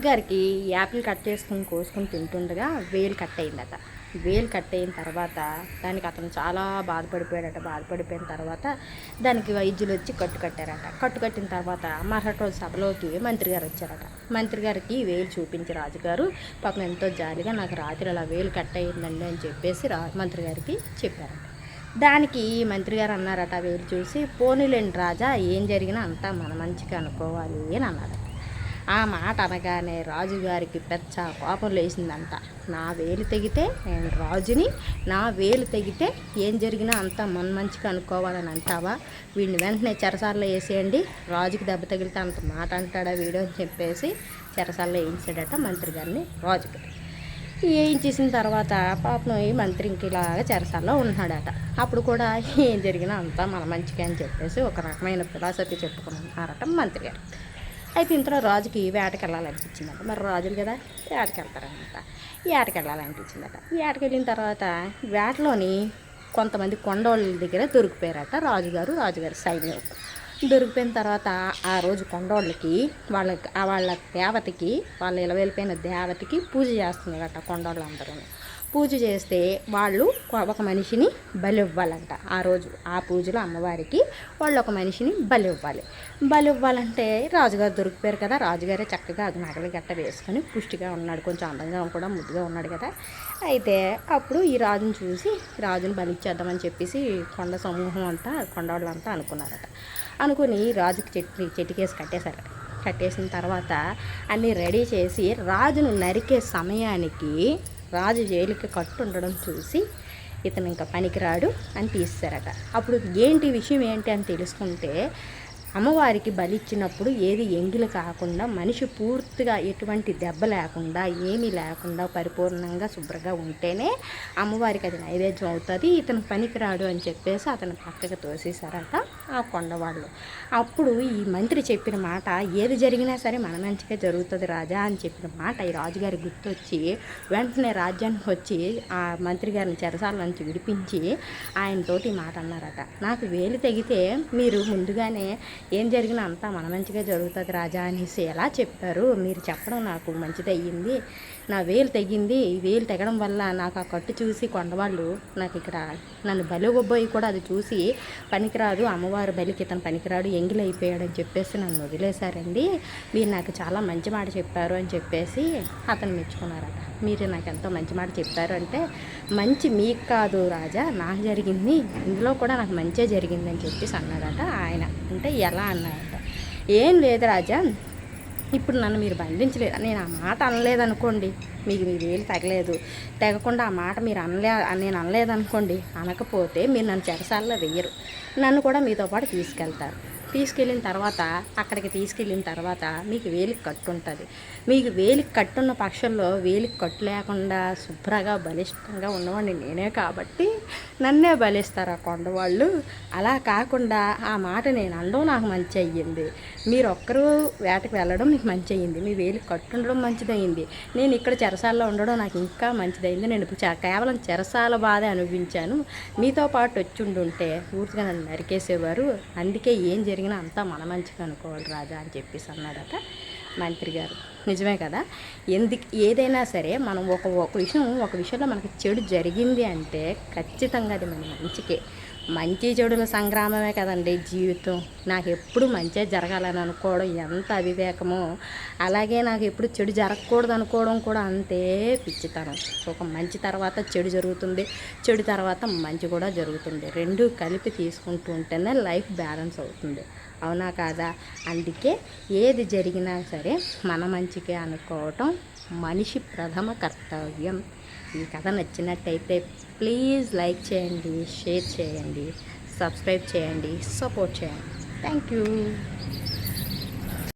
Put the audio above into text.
రాజుగారికి Apple cut చేసుకుని కోసుకుని తింటుండగా వేలు కట్ అయిందట. వేలు కట్ అయిన తర్వాత దానికి అతను చాలా బాధపడిపోయాడట. బాధపడిపోయిన తర్వాత దానికి వైద్యులు వచ్చి కట్టు కట్టారట. కట్టు కట్టిన తర్వాత మరుసటి రోజు సభలోకి మంత్రి గారు వచ్చారట. మంత్రి గారికి వేలు చూపించి రాజుగారు పాపం ఎంతో జాలిగా నాకు రాత్రి అలా వేలు కట్ అయిందండి అని చెప్పేసి రా మంత్రి గారికి చెప్పారట. దానికి మంత్రి గారు అన్నారట వేలు చూసి పోనీలేండి రాజా ఏం జరిగినా అంతా మన మంచిగా అనుకోవాలి అని అన్నారట. ఆ మాట అనగానే రాజుగారికి పెద్ద కోపం లేచిందంట. నా వేలు తెగితే నేను రాజుని నా వేలు తెగితే ఏం జరిగినా అంతా మన మంచిగా అనుకోవాలని అంటావా? వీడిని వెంటనే చెరసాల్లో వేసేయండి. రాజుకి దెబ్బ తగిలితే అంత మాట అంటాడా వీడు అని చెప్పేసి చెరసాల్లో వేయించాడట మంత్రి గారిని రాజుకి. వేయించేసిన తర్వాత పాపం ఈ మంత్రి ఇంక ఇలాగా చెరసాల్లో ఉంటున్నాడట. అప్పుడు కూడా ఏం జరిగినా అంతా మన మంచిగా అని చెప్పేసి ఒక రకమైన ఫిలాసఫీ చెప్పుకున్నారట మంత్రి గారు. అయితే ఇంతలో రాజుకి వేటకి వెళ్ళాలనిపించిందట మరి రాజులు కదా వేటకి వెళ్తారనమాట వేటకి వెళ్ళాలనిపించిందట వేటకి వెళ్ళిన తర్వాత వేటలోని కొంతమంది కొండోళ్ళ దగ్గర దొరికిపోయారట రాజుగారు రాజుగారి సైన్యం. దొరికిపోయిన తర్వాత ఆ రోజు కొండోళ్ళకి వాళ్ళ వాళ్ళ దేవతకి వాళ్ళ ఇలవెళ్ళిపోయిన దేవతకి పూజ చేస్తున్నారట కొండోళ్ళందరూ పూజ చేస్తే వాళ్ళు ఒక మనిషిని బలి ఇవ్వాలంట ఆ రోజు ఆ పూజలో అమ్మవారికి వాళ్ళు ఒక మనిషిని బలి ఇవ్వాలి బలి ఇవ్వాలంటే రాజుగారు దొరికిపోయారు కదా. రాజుగారే చక్కగా నగలు గట్ట వేసుకొని పుష్టిగా ఉన్నాడు. కొంచెం అందంగా కూడా ముద్దుగా ఉన్నాడు కదా. అయితే అప్పుడు ఈ రాజుని చూసి రాజుని బలిచ్చేద్దామని చెప్పేసి కొండ సమూహం అంతా కొండవాళ్ళంతా అనుకున్నారట. అనుకుని రాజుకి చెట్టు చెట్టుకేసి కట్టేశారట. కట్టేసిన తర్వాత అన్నీ రెడీ చేసి రాజును నరికే సమయానికి రాజు జైలుకి కట్టు ఉండడం చూసి ఇతను ఇంకా పనికిరాడు అని తీస్తారట అప్పుడు ఏంటి విషయం ఏంటి అని తెలుసుకుంటే అమ్మవారికి బలి ఇచ్చినప్పుడు ఏది ఎంగిలి కాకుండా మనిషి పూర్తిగా ఎటువంటి దెబ్బ లేకుండా ఏమీ లేకుండా పరిపూర్ణంగా శుభ్రంగా ఉంటేనే అమ్మవారికి అది నైవేద్యం అవుతుంది. ఇతను పనికిరాడు అని చెప్పేసి అతను పక్కకు తోసేశారట ఆ కొండవాళ్ళు. అప్పుడు ఈ మంత్రి చెప్పిన మాట ఏది జరిగినా సరే మన మంచిగా జరుగుతుంది రాజా అని చెప్పిన మాట ఈ రాజుగారి గుర్తొచ్చి వెంటనే రాజ్యానికి వచ్చి ఆ మంత్రి గారిని చెరసాల నుంచి విడిపించి ఆయనతోటి మాట అన్నారట నాకు వేలు తెగితే మీరు ముందుగానే ఏం జరిగినా అంతా మన మంచిగా జరుగుతుంది రాజా అనేసి ఎలా చెప్పారు? మీరు చెప్పడం నాకు మంచిది అయ్యింది నా వేలు తెగింది. ఈ వేలు తెగడం వల్ల నాకు ఆ కట్టు చూసి కొండవాళ్ళు నాకు ఇక్కడ నన్ను బలిగొబ్బోయి కూడా అది చూసి పనికిరాదు. అమ్మవారు బలికి ఇతను పనికిరాడు. ఎంగిలి అయిపోయాడు అని చెప్పేసి నన్ను వదిలేశారండి. మీరు నాకు చాలా మంచి మాట చెప్పారు అని చెప్పేసి అతను మెచ్చుకున్నారట. మీరు నాకు ఎంతో మంచి మాట చెప్పారు అంటే మంచి మీకు కాదు రాజా నాకు జరిగింది ఇందులో కూడా నాకు మంచే జరిగిందని చెప్పేసి అన్నాడట ఆయన. అంటే ఎలా అన్నాడట ఏం లేదు రాజా ఇప్పుడు నన్ను మీరు బంధించలేదు? నేను ఆ మాట అనలేదనుకోండి మీకు మీ వేలు తగలేదు. తెగకుండా ఆ మాట మీరు అనలే నేను అనలేదనుకోండి అనకపోతే మీరు నన్ను చెరసాల్లో వెయ్యరు నన్ను కూడా మీతో పాటు తీసుకెళ్తారు. తీసుకెళ్ళిన తర్వాత అక్కడికి తీసుకెళ్ళిన తర్వాత మీకు వేలికి కట్టు ఉంటుంది మీకు వేలికి కట్టున్న పక్షంలో వేలికి కట్టు లేకుండా శుభ్రంగా బలిష్టంగా ఉన్నవాడిని నేనే కాబట్టి నన్నే బలిస్తారు ఆ కొండవాళ్ళు. అలా కాకుండా ఆ మాట నేను అనడం నాకు మంచి అయ్యింది. మీరు ఒక్కరు వేటకు వెళ్ళడం మీకు మంచి అయ్యింది. మీ వేలికి కట్టు ఉండడం మంచిదయ్యింది నేను ఇక్కడ చెరసాల్లో ఉండడం నాకు ఇంకా మంచిదైంది నేను కేవలం చెరసాల బాధ అనుభవించాను. మీతో పాటు వచ్చి ఉండుంటే పూర్తిగా నన్ను నరికేసేవారు. అందుకే ఏం జరిగింది? జరిగినా అంతా మన మంచిగా అనుకోవాలి రాజా అని చెప్పేసి అన్నాడట మంత్రి గారు. నిజమే కదా? ఎందుకు ఏదైనా సరే మనం ఒక ఒక విషయం ఒక విషయంలో మనకి చెడు జరిగింది అంటే ఖచ్చితంగా అది మన మంచికే. మంచి చెడుల సంగ్రామమే కదండి జీవితం. నాకు ఎప్పుడు మంచిగా జరగాలని అనుకోవడం ఎంత అవివేకమో అలాగే నాకు ఎప్పుడు చెడు జరగకూడదు అనుకోవడం కూడా అంతే పిచ్చితనం. ఒక మంచి తర్వాత చెడు జరుగుతుంది చెడు తర్వాత మంచి కూడా జరుగుతుంది. రెండు కలిపి తీసుకుంటూ ఉంటేనే లైఫ్ బ్యాలెన్స్ అవుతుంది. అవునా కాదా? అందుకే ఏది జరిగినా సరే మన మంచికే అనుకోవటం మనిషి ప్రథమ కర్తవ్యం. ఈ కథ నచ్చినట్టయితే ప్లీజ్ లైక్ చేయండి షేర్ చేయండి సబ్స్క్రైబ్ చేయండి సపోర్ట్ చేయండి. Thank you.